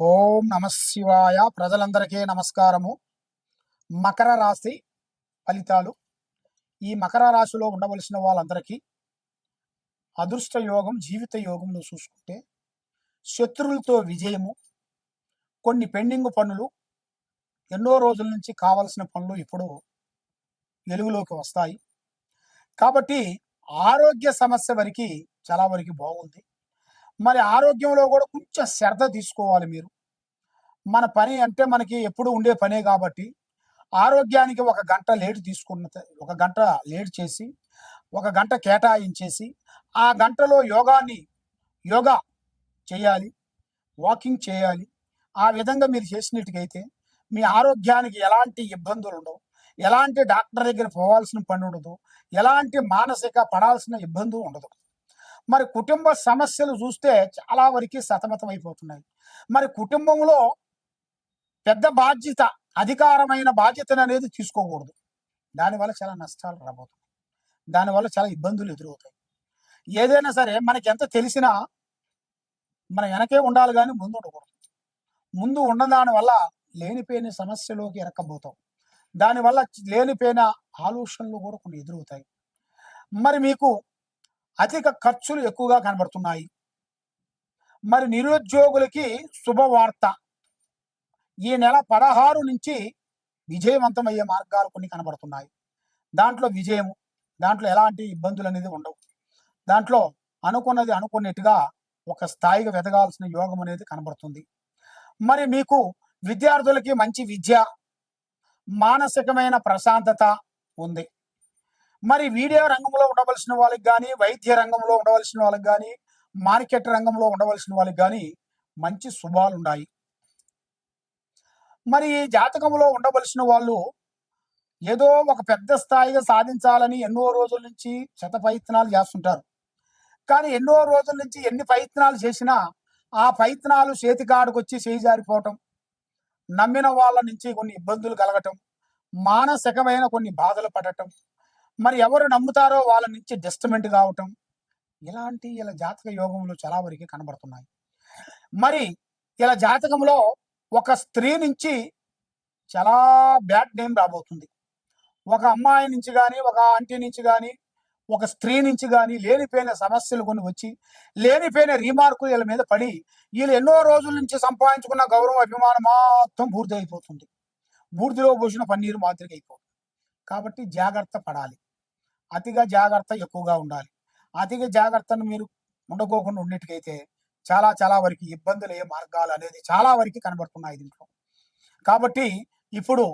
ఓం నమ శివాయ. ప్రజలందరికీ నమస్కారము. మకర రాశి ఫలితాలు. ఈ మకర రాశిలో ఉండవలసిన వాళ్ళందరికీ అదృష్ట యోగం జీవిత యోగంలో చూసుకుంటే శత్రువులతో విజయము కొన్ని పెండింగ్ పనులు ఎన్నో రోజుల నుంచి కావలసిన పనులు ఇప్పుడు వెలుగులోకి వస్తాయి. కాబట్టి ఆరోగ్య సమస్య వరకు చాలా వరకు బాగుంది. మరి ఆరోగ్యంలో కూడా కొంచెం శ్రద్ధ తీసుకోవాలి మీరు. మన పని అంటే మనకి ఎప్పుడు ఉండే పనే కాబట్టి ఆరోగ్యానికి ఒక గంట లేట్ తీసుకున్న ఒక గంట లేట్ చేసి ఒక గంట కేటాయించేసి ఆ గంటలో యోగాన్ని యోగా చేయాలి వాకింగ్ చేయాలి ఆ విధంగా మీరు చేసినట్టుకైతే మీ ఆరోగ్యానికి ఎలాంటి ఇబ్బందులు ఉండవు. ఎలాంటి డాక్టర్ దగ్గర పోవాల్సిన పని ఉండదు ఎలాంటి మానసిక పడాల్సిన ఇబ్బంది ఉండదు. మరి కుటుంబ సమస్యలు చూస్తే చాలా వరకు సతమతం అయిపోతున్నాయి మరి కుటుంబంలో పెద్ద బాధ్యత అధికారమైన బాధ్యతను అనేది తీసుకోకూడదు. దానివల్ల చాలా నష్టాలు రాబోతున్నాయి. దానివల్ల చాలా ఇబ్బందులు ఎదురవుతాయి. ఏదైనా సరే మనకి ఎంత తెలిసినా మన వెనకే ఉండాలి కానీ ముందు ఉండకూడదు. ముందు ఉన్న వల్ల లేనిపోయిన సమస్యలోకి ఎరక్కబోతాం దానివల్ల లేనిపోయిన ఆలోచనలు కూడా కొన్ని ఎదురవుతాయి. మరి మీకు అధిక ఖర్చులు ఎక్కువగా కనబడుతున్నాయి. మరి నిరుద్యోగులకి శుభవార్త. ఈ నెల పదహారు నుంచి విజయవంతమయ్యే మార్గాలు కొన్ని కనబడుతున్నాయి. దాంట్లో విజయము దాంట్లో ఎలాంటి ఇబ్బందులు అనేది ఉండవు. దాంట్లో అనుకున్నది అనుకున్నట్టుగా ఒక స్థాయిగా వెదగాల్సిన యోగం అనేది కనబడుతుంది. మరి మీకు విద్యార్థులకి మంచి విద్య మానసికమైన ప్రశాంతత ఉంది. మరి వీడియో రంగంలో ఉండవలసిన వాళ్ళకి కానీ వైద్య రంగంలో ఉండవలసిన వాళ్ళకి కానీ మార్కెట్ రంగంలో ఉండవలసిన వాళ్ళకి కానీ మంచి శుభాలు ఉన్నాయి మరి ఈ జాతకంలో ఉండవలసిన వాళ్ళు ఏదో ఒక పెద్ద స్థాయిగా సాధించాలని ఎన్నో రోజుల నుంచి శత ప్రయత్నాలు చేస్తుంటారు. కానీ ఎన్నో రోజుల నుంచి ఎన్ని ప్రయత్నాలు చేసినా ఆ ప్రయత్నాలు చేతికాడుకొచ్చి చేయి జారిపోవటం నమ్మిన వాళ్ళ నుంచి కొన్ని ఇబ్బందులు కలగటం మానసికమైన కొన్ని బాధలు పడటం మరి ఎవరు నమ్ముతారో వాళ్ళ నుంచి డిస్టమెంట్ కావటం ఇలాంటి ఇలా జాతక యోగంలో చాలా వరకు కనబడుతున్నాయి. మరి ఇలా జాతకంలో ఒక స్త్రీ నుంచి చాలా బ్యాడ్ నేమ్ రాబోతుంది. ఒక అమ్మాయి నుంచి కానీ ఒక ఆంటీ నుంచి కానీ ఒక స్త్రీ నుంచి కానీ లేనిపోయిన సమస్యలు కొన్ని వచ్చి లేనిపోయిన రీమార్కులు వీళ్ళ మీద పడి వీళ్ళు ఎన్నో రోజుల నుంచి సంపాదించుకున్న గౌరవం అభిమానం మొత్తం బూర్తి అయిపోతుంది బూర్తిలో పోసిన పన్నీరు మాదిరిగా అయిపోతుంది. కాబట్టి జాగ్రత్త పడాలి. అతిగా జాగ్రత్త ఎక్కువగా ఉండాలి. అతిగా జాగ్రత్తను మీరు ఉండకోకుండా ఉండేట్టుకైతే చాలా చాలా వరకు ఇబ్బందులు ఏ మార్గాలు అనేది చాలా వరకు కనబడుతున్నాయి దీంట్లో. కాబట్టి ఇప్పుడు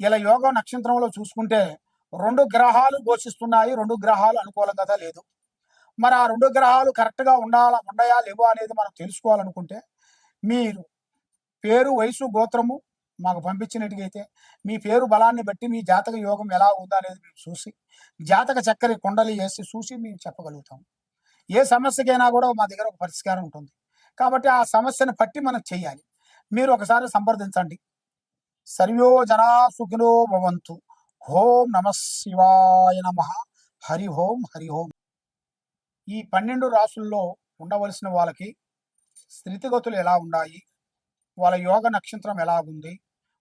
ఇలా యోగ నక్షత్రంలో చూసుకుంటే రెండు గ్రహాలు ఘోషిస్తున్నాయి రెండు గ్రహాలు అనుకూలంగా లేదు. మరి ఆ రెండు గ్రహాలు కరెక్ట్గా ఉండాలా ఉండయా లేవో అనేది మనం తెలుసుకోవాలనుకుంటే మీరు పేరు వయసు గోత్రము మాకు పంపించినట్టుగైతే మీ పేరు బలాన్ని బట్టి మీ జాతక యోగం ఎలా ఉందా అనేది మేము చూసి జాతక చక్కెర కొండలు వేసి చూసి మేము చెప్పగలుగుతాం. ఏ సమస్యకైనా కూడా మా దగ్గర ఒక పరిష్కారం ఉంటుంది. కాబట్టి ఆ సమస్యను బట్టి మనం చేయాలి. మీరు ఒకసారి సంప్రదించండి. సర్వో జనా సుఖినో భవంతు. ఓం నమ శివాయ నమ. హరి ఓం హరి ఓం. ఈ పన్నెండు రాసుల్లో ఉండవలసిన వాళ్ళకి స్థితిగతులు ఎలా ఉన్నాయి వాళ్ళ యోగ నక్షత్రం ఎలా ఉంది?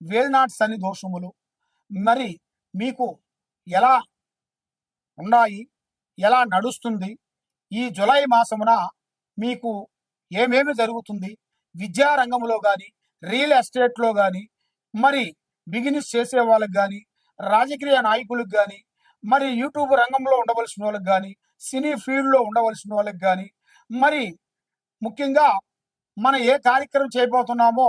వేల్నాట్ శని దోషములు. మరి మీకు ఎలా ఉన్నాయి? ఎలా నడుస్తుంది? ఈ జులై మాసమున మీకు ఏమేమి జరుగుతుంది? విద్యారంగంలో కానీ రియల్ ఎస్టేట్లో కానీ మరి బిజినెస్ చేసే వాళ్ళకి కానీ రాజకీయ నాయకులకు కానీ మరి యూట్యూబ్ రంగంలో ఉండవలసిన వాళ్ళకి కానీ సినీ ఫీల్డ్లో ఉండవలసిన వాళ్ళకి కానీ మరి ముఖ్యంగా మనం ఏ కార్యక్రమం చేయబోతున్నామో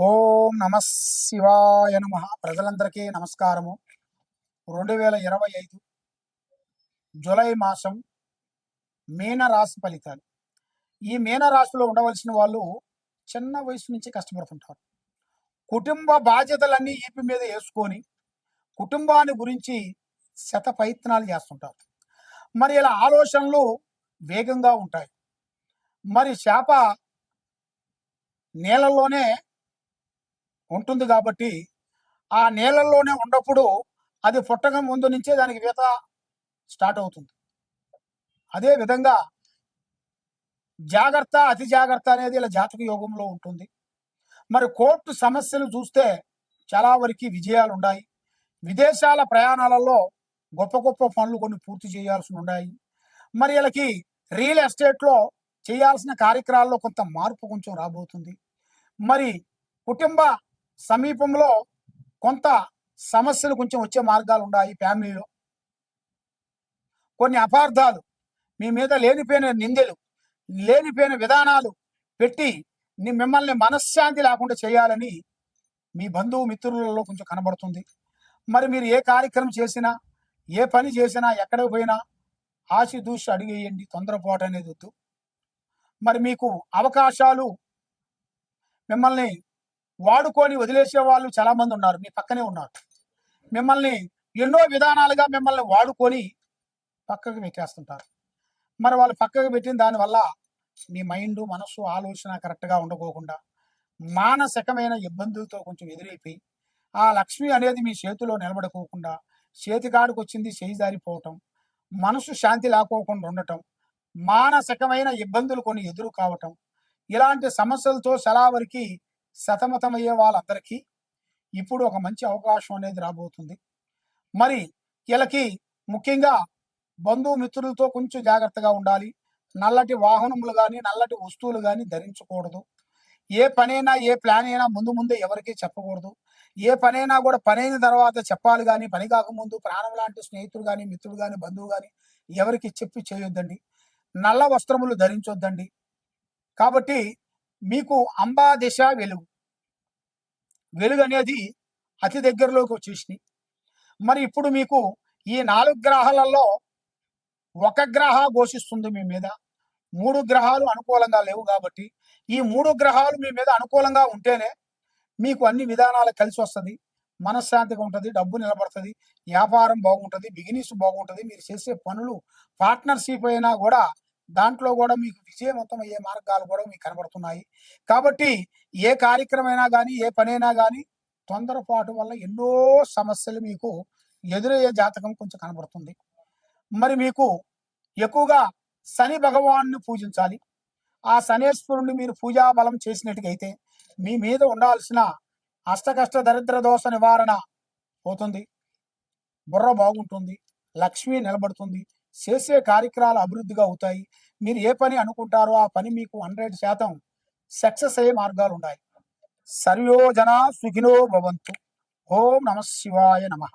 ఓం నమ శివాయ నమ. ప్రజలందరికీ నమస్కారము. రెండు వేల ఇరవై ఐదు జూలై మాసం మీనరాశి ఫలితాలు. ఈ మీనరాశిలో ఉండవలసిన వాళ్ళు చిన్న వయసు నుంచి కష్టపడుతుంటారు. కుటుంబ బాధ్యతలన్నీ ఏపి మీద వేసుకొని కుటుంబాన్ని గురించి శత ప్రయత్నాలు చేస్తుంటారు. మరి ఇలా ఆలోచనలు వేగంగా ఉంటాయి. మరి చేప నీళ్ళల్లోనే ఉంటుంది కాబట్టి ఆ నీళ్ళల్లోనే ఉన్నప్పుడు అది పుట్టక ముందు నుంచే దానికి ఈత స్టార్ట్ అవుతుంది. అదే విధంగా జాగ్రత్త అతి జాగ్రత్త అనేది ఇలా జాతక యోగంలో ఉంటుంది. మరి కోర్టు సమస్యలు చూస్తే చాలా వరకు విజయాలు ఉన్నాయి. విదేశాల ప్రయాణాలలో గొప్ప గొప్ప పనులు కొన్ని పూర్తి చేయాల్సి ఉన్నాయి. మరి వీళ్ళకి రియల్ ఎస్టేట్లో చేయాల్సిన కార్యక్రమాల్లో కొంత మార్పు కొంచెం రాబోతుంది. మరి కుటుంబ సమీపంలో కొంత సమస్యలు కొంచెం వచ్చే మార్గాలు ఉన్నాయి ఫ్యామిలీలో. కొన్ని అపార్థాలు మీ మీద లేనిపోయిన నిందెలు లేనిపోయిన విధానాలు పెట్టి మిమ్మల్ని మనశ్శాంతి లేకుండా చేయాలని మీ బంధువు మిత్రులలో కొంచెం కనబడుతుంది. మరి మీరు ఏ కార్యక్రమం చేసినా ఏ పని చేసినా ఎక్కడికి పోయినా ఆశి దూషి అడిగేయండి తొందరపాటు అనేది వద్దు. మరి మీకు అవకాశాలు మిమ్మల్ని వాడుకొని వదిలేసే వాళ్ళు చాలా మంది ఉన్నారు. మీ పక్కనే ఉన్నారు. మిమ్మల్ని ఎన్నో విధానాలుగా మిమ్మల్ని వాడుకొని పక్కకు పెట్టేస్తుంటారు. మరి వాళ్ళు పక్కకు పెట్టిన దానివల్ల మీ మైండ్ మనస్సు ఆలోచన కరెక్ట్గా ఉండకోకుండా మానసికమైన ఇబ్బందులతో కొంచెం ఎదురైపోయి ఆ లక్ష్మి అనేది మీ చేతిలో నిలబడుకోకుండా చేతికాడికి వచ్చింది చేయి జారిపోవటం మనసు శాంతి లేకోకుండా ఉండటం మానసికమైన ఇబ్బందులు కొన్ని ఎదురు కావటం ఇలాంటి సమస్యలతో చాలా వరకు సతమతమయ్యే వాళ్ళందరికీ ఇప్పుడు ఒక మంచి అవకాశం అనేది రాబోతుంది. మరి వీళ్ళకి ముఖ్యంగా బంధుమిత్రులతో కొంచెం జాగ్రత్తగా ఉండాలి. నల్లటి వాహనములు కానీ నల్లటి వస్తువులు కానీ ధరించకూడదు. ఏ పనైనా ఏ ప్లాన్ అయినా ముందు ముందే ఎవరికీ చెప్పకూడదు. ఏ పనైనా కూడా పనైన తర్వాత చెప్పాలి కానీ పని కాకముందు ప్రాణం లాంటి స్నేహితులు కానీ మిత్రులు కానీ బంధువు కానీ ఎవరికి చెప్పి చేయొద్దండి. నల్ల వస్త్రములు ధరించొద్దండి. కాబట్టి మీకు అంబా దిశ వెలుగు. వెలుగు అనేది అతి దగ్గరలోకి వచ్చేసినాయి మరి ఇప్పుడు మీకు ఈ నాలుగు గ్రహాలలో ఒక గ్రహ ఘోషిస్తుంది మీ మీద. మూడు గ్రహాలు అనుకూలంగా లేవు కాబట్టి ఈ మూడు గ్రహాలు మీ మీద అనుకూలంగా ఉంటేనే మీకు అన్ని విధానాలు కలిసి వస్తుంది. మనశ్శాంతిగా ఉంటుంది డబ్బు నిలబడుతుంది వ్యాపారం బాగుంటుంది బిజినెస్ బాగుంటుంది మీరు చేసే పనులు పార్ట్నర్షిప్ అయినా కూడా దాంట్లో కూడా మీకు విజయవంతం అయ్యే మార్గాలు కూడా మీకు కనబడుతున్నాయి. కాబట్టి ఏ కార్యక్రమైనా కానీ ఏ పనైనా కానీ తొందరపాటు వల్ల ఎన్నో సమస్యలు మీకు ఎదురయ్యే జాతకం కొంచెం కనబడుతుంది. మరి మీకు ఎక్కువగా శని భగవాన్ని పూజించాలి. ఆ శనేశ్వరుణ్ణి మీరు పూజా బలం చేసినట్టుగైతే మీ మీద ఉండాల్సిన అష్టకష్ట దరిద్ర దోష నివారణ పోతుంది. బుర్ర బాగుంటుంది. లక్ష్మి నిలబడుతుంది. చేసే కార్యక్రమాలు అభివృద్ధిగా అవుతాయి. మీరు ఏ పని అనుకుంటారో ఆ పని మీకు హండ్రెడ్ శాతం సక్సెస్ అయ్యే మార్గాలు ఉన్నాయి. సర్వోజన సుఖినో భవంతు. ఓం నమ శివాయ నమః.